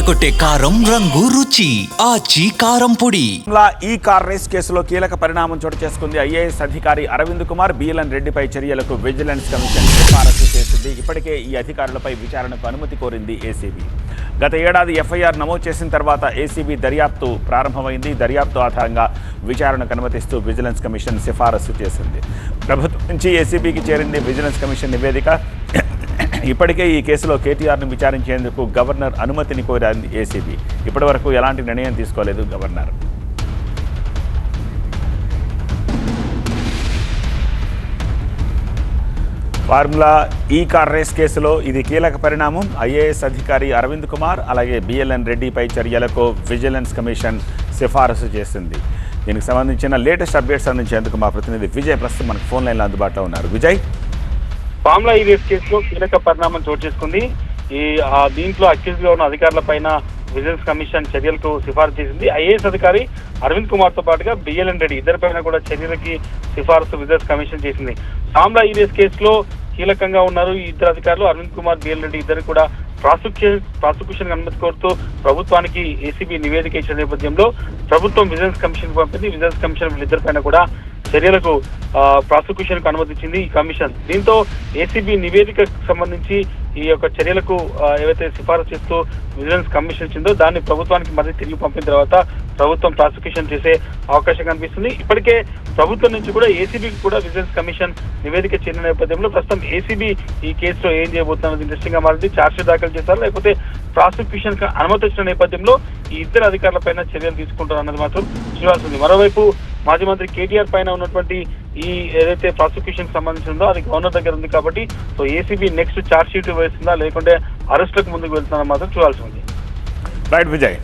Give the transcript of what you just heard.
అదరగొట్టే కారం రంగు రుచి ఆచి కారం పొడి. ఈ కార్ రేస్ కేసులో కీలక పరిణామం చోటు చేసుకుంది ఐఏఎస్ అధికారి అరవింద్ కుమార్. బిఎల్ఎన్ రెడ్డిపై చర్యలకు విజిలెన్స్ కమిషన్ సిఫారసు చేసింది. ఇప్పటికే ఈ అధికారులపై విచారణకు అనుమతి కోరింది ఏసీబీ. గత ఏడాది ఎఫ్ఐఆర్ నమోదు చేసిన తర్వాత ఏసీబీ దర్యాప్తు ప్రారంభమైంది. దర్యాప్తు ఆధారంగా విచారణకు అనుమతిస్తూ విజిలెన్స్ కమిషన్ సిఫారసు చేసింది. ప్రభుత్వం నుంచి ఏసీబీకి చేరింది విజిలెన్స్ కమిషన్ నివేదిక. ఇప్పటికే ఈ కేసులో కేటీఆర్ను విచారించేందుకు గవర్నర్ అనుమతిని కోరారు ఏసీబీ ఇప్పటివరకు ఎలాంటి నిర్ణయం తీసుకోలేదు governor. Formula E car race కేసులో ఇది కీలక పరిణామం. ఐఏఎస్ అధికారి అరవింద్ కుమార్ అలాగే బిఎల్ఎన్ రెడ్డిపై చర్యలకు విజిలెన్స్ కమిషన్ సిఫారసు చేసింది. దీనికి సంబంధించిన లేటెస్ట్ అప్డేట్స్ అందించేందుకు మా ప్రతినిధి విజయ్ ప్రస్తుతం మనకు ఫోన్ లైన్లో అందుబాటులో ఉన్నారు. విజయ్? పామ్లా ఈవీఎస్ కేసులో కీలక పరిణామం చోటు చేసుకుంది. ఈ దీంట్లో అక్యూజ్ ఉన్న అధికారుల పైన విజిలెన్స్ కమిషన్ చర్యలకు సిఫార్సు చేసింది. ఐఏఎస్ అధికారి అరవింద్ కుమార్తో పాటుగా బిఎల్ఎన్ రెడ్డి ఇద్దరి పైన కూడా చర్యలకి సిఫార్సు విజిలెన్స్ కమిషన్ చేసింది. పామ్లా ఈవీఎస్ కేసులో కీలకంగా ఉన్నారు ఈ ఇద్దరు అధికారులు. అరవింద్ కుమార్ బిఎల్ రెడ్డి ఇద్దరు కూడా ప్రాసిక్యూషన్ ప్రాసిక్యూషన్ అనుమతి కోరుతూ ప్రభుత్వానికి ఏసీబీ నివేదిక ఇచ్చిన నేపథ్యంలో ప్రభుత్వం విజిలెన్స్ కమిషన్ పంపింది. విజిలెన్స్ కమిషన్ వీళ్ళిద్దరి పైన కూడా చర్యలకు ప్రాసిక్యూషన్కు అనుమతించింది ఈ కమిషన్. దీంతో ఏసీబీ నివేదికకు సంబంధించి ఈ యొక్క చర్యలకు ఏవైతే సిఫారసు చేస్తూ విజిలెన్స్ కమిషన్ ఇచ్చిందో దాన్ని ప్రభుత్వానికి మళ్ళీ తిరిగి పంపిన తర్వాత ప్రభుత్వం ప్రాసిక్యూషన్ చేసే అవకాశం కనిపిస్తుంది. ఇప్పటికే ప్రభుత్వం నుంచి కూడా ఏసీబీకి కూడా విజిలెన్స్ కమిషన్ నివేదిక చేరిన నేపథ్యంలో ప్రస్తుతం ఏసీబీ ఈ కేసులో ఏం చేయబోతున్నది ఇంట్రెస్టింగ్గా మారింది. ఛార్జ్షీట్ దాఖలు చేశారు. లేకపోతే ప్రాసిక్యూషన్కి అనుమతి వచ్చిన నేపథ్యంలో ఈ ఇద్దరు అధికారుల పైన చర్యలు తీసుకుంటారు అన్నది మాత్రం చూడాల్సింది మరోవైపు మాజీ మంత్రి కేటీఆర్ పైన ఉన్నటువంటి ఈ ఏదైతే ప్రాసిక్యూషన్ సంబంధించిందో అది గవర్నర్ దగ్గర ఉంది కాబట్టి so ACB next charge sheet వేస్తుందా లేకుంటే అరెస్టులకు ముందుకు వెళ్తుందా మాత్రం చూడాల్సి ఉంది. రైట్ విజయ్.